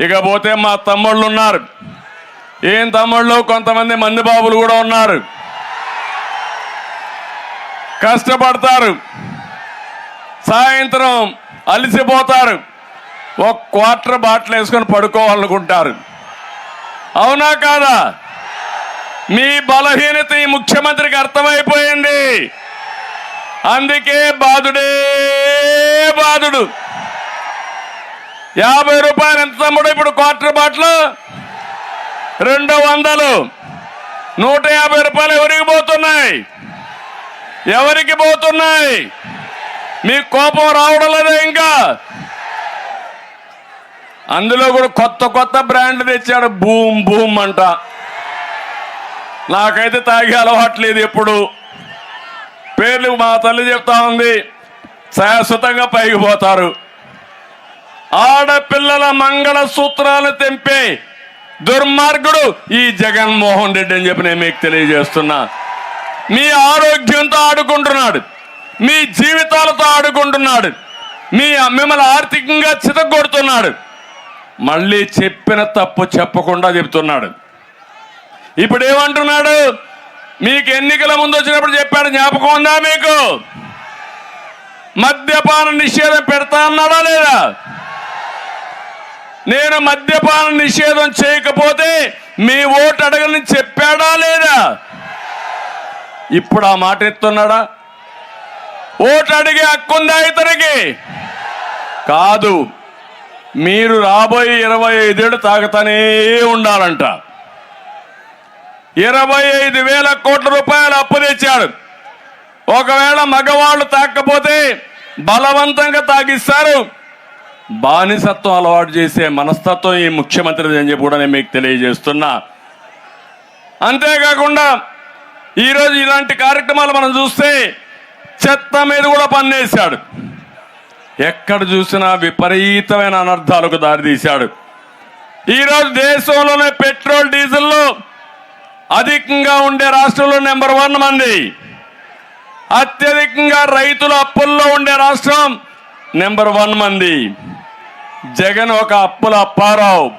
ఇకపోతే మా తమ్ముళ్ళు ఉన్నారు ఏం తమ్ముళ్ళు? కొంతమంది మంది బాబులు కూడా ఉన్నారు. కష్టపడతారు. సాయంత్రం అలసిపోతారు. ఒక క్వార్టర్ బాటిల్ వేసుకొని పడుకోవాలనుకుంటారు. అవునా కాదా? మీ బలహీనత ఈ ముఖ్యమంత్రికి అర్థమైపోయింది. అందుకే బాధుడే బాధుడు యాభై రూపాయలు ఎంత తమ్ముడు ఇప్పుడు క్వార్టర్ బాటిల్? రెండు వందలు. నూట యాభై రూపాయలు ఎవరికి పోతున్నాయి? ఎవరికి పోతున్నాయి? మీకు కోపం రావడం లేదా ఇంకా? అందులో కూడా కొత్త కొత్త బ్రాండ్ తెచ్చాడు బూమ్ బూమ్ అంట. నాకైతే తాగే అలవాట్లేదు ఎప్పుడు. పేర్లు మా తల్లి చెప్తా ఉంది. శాశ్వతంగా పైకి పోతారు. ఆడపిల్లల మంగళ సూత్రాలు తెంపే దుర్మార్గుడు ఈ జగన్మోహన్ రెడ్డి అని చెప్పి నేను మీకు తెలియజేస్తున్నా. మీ ఆరోగ్యంతో ఆడుకుంటున్నాడు. మీ జీవితాలతో ఆడుకుంటున్నాడు. మీ మిమ్మల్ని ఆర్థికంగా చితగొడుతున్నాడు మళ్ళీ చెప్పిన తప్పు చెప్పకుండా చెప్తున్నాడు. ఇప్పుడు ఏమంటున్నాడు? మీకు ఎన్నికల ముందు వచ్చినప్పుడు చెప్పాడు. జ్ఞాపకం ఉందా మీకు? మద్యపాన నిషేధం పెడతా అన్నాడా లేదా? నేను మద్యపాన నిషేధం చేయకపోతే మీ ఓటు అడగని చెప్పాడా లేదా? ఇప్పుడు ఆ మాట ఎత్తున్నాడా? ఓటు అడిగే హక్కుందా ఇతనికి? కాదు. మీరు రాబోయే ఇరవై ఐదేళ్ళు తాగుతానే ఉండాలంట. ఇరవై ఐదు వేల కోట్ల రూపాయలు అప్పు తెచ్చాడు. ఒకవేళ మగవాళ్ళు తాకపోతే బలవంతంగా తాగిస్తారు. బానిసత్వం అలవాటు చేసే మనస్తత్వం ఈ ముఖ్యమంత్రి అని చెప్పి కూడా నేను మీకు తెలియజేస్తున్నా. అంతేకాకుండా ఈరోజు ఇలాంటి కార్యక్రమాలు మనం చూస్తే చెత్త మీద కూడా పన్నేశాడు. ఎక్కడ చూసినా విపరీతమైన అనర్థాలకు దారితీశాడు ఈరోజు దేశంలోనే పెట్రోల్ డీజిల్లో అధికంగా ఉండే రాష్ట్రంలో నెంబర్ వన్ మంది. అత్యధికంగా రైతుల అప్పుల్లో ఉండే రాష్ట్రం నెంబర్ వన్ మంది. జగన్ ఒక అప్పుల అప్పారావు.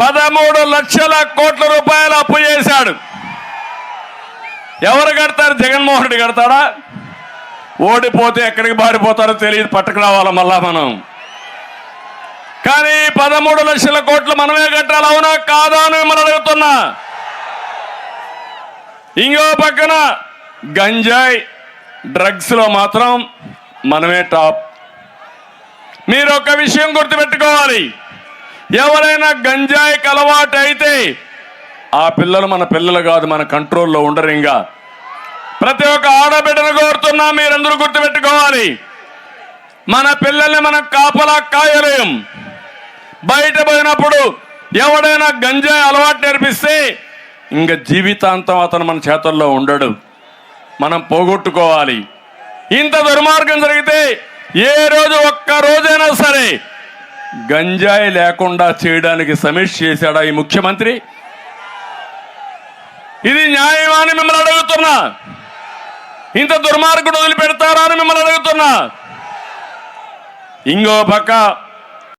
పదమూడు లక్షల కోట్ల రూపాయలు అప్పు చేశాడు. ఎవరు కడతారు? జగన్మోహన్ రెడ్డి కడతాడా? ఓడిపోతే ఎక్కడికి బారిపోతారో తెలియదు పట్టుకు రావాలా మళ్ళా మనం. కానీ పదమూడు లక్షల కోట్లు మనమే కట్టాలి అవునా కాదా అని మిమ్మల్ని అడుగుతున్నా. ఇంకో పక్కన గంజాయి డ్రగ్స్లో మాత్రం మనమే టాప్ మీరు ఒక విషయం గుర్తుపెట్టుకోవాలి. ఎవరైనా గంజాయికి అలవాటు అయితే ఆ పిల్లలు మన పిల్లలు కాదు మన కంట్రోల్లో ఉండరు ఇంకా ప్రతి ఒక్క ఆడబిడ్డను కోరుతున్నా మీరందరూ గుర్తుపెట్టుకోవాలి. మన పిల్లల్ని మనం కాపలా కాయలేం. బయట పోయినప్పుడు ఎవడైనా గంజాయి అలవాటు నేర్పిస్తే ఇంకా జీవితాంతం అతను మన చేతుల్లో ఉండడు. మనం పోగొట్టుకోవాలి. ఇంత దుర్మార్గం జరిగితే ఏ రోజు ఒక్క రోజైనా సరే గంజాయి లేకుండా చేయడానికి సమీక్ష చేశాడా ఈ ముఖ్యమంత్రి? ఇది న్యాయమా అని మిమ్మల్ని అడుగుతున్నా. ఇంత దుర్మార్గుడు వదిలిపెడతారా అని మిమ్మల్ని అడుగుతున్నా. ఇంకో పక్క